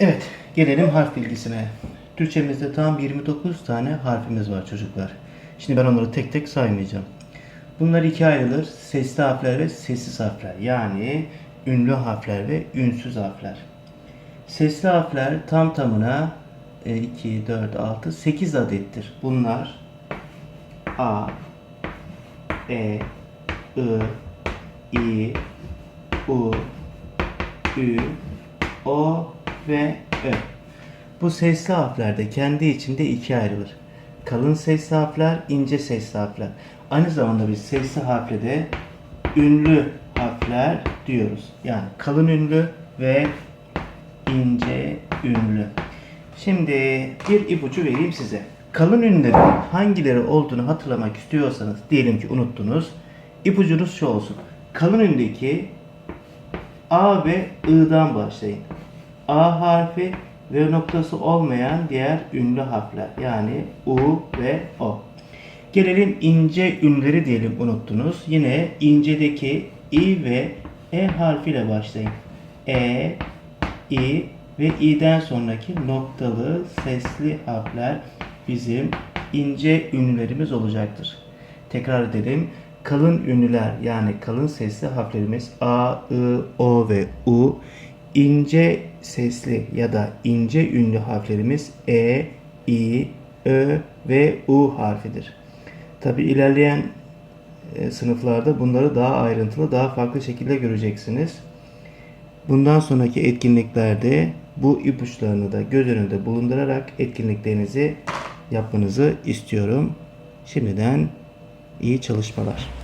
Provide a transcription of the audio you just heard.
Evet, gelelim harf bilgisine. Türkçemizde tam 29 tane harfimiz var çocuklar. Şimdi ben onları tek tek saymayacağım. Bunlar ikiye ayrılır. Sesli harfler ve sessiz harfler. Yani ünlü harfler ve ünsüz harfler. Sesli harfler tam tamına e, 2, 4, 6, 8 adettir. Bunlar A, E, I, I, U, Ü, O ve Ö. Bu sesli harfler de kendi içinde ikiye ayrılır. Kalın sesli harfler, ince sesli harfler. Aynı zamanda biz sesli harfle de ünlü harfler diyoruz. Yani kalın ünlü ve ince ünlü. Şimdi bir ipucu vereyim size. Kalın ünlülerin hangileri olduğunu hatırlamak istiyorsanız diyelim ki unuttunuz. İpucunuz şu olsun. Kalın ünlüdeki A ve I'dan başlayın. A harfi ve noktası olmayan diğer ünlü harfler. Yani U ve O. Gelelim ince ünleri diyelim unuttunuz. Yine incedeki I ve E harfiyle başlayın. E, I ve i'den sonraki noktalı sesli harfler bizim ince ünlülerimiz olacaktır. Tekrar edelim. Kalın ünlüler yani kalın sesli harflerimiz A, I, O ve U. İnce sesli ya da ince ünlü harflerimiz E, I, Ö ve U harfidir. Tabi ilerleyen e, sınıflarda bunları daha ayrıntılı, daha farklı şekilde göreceksiniz. Bundan sonraki etkinliklerde bu ipuçlarını da göz önünde bulundurarak etkinliklerinizi yapmanızı istiyorum. Şimdiden iyi çalışmalar.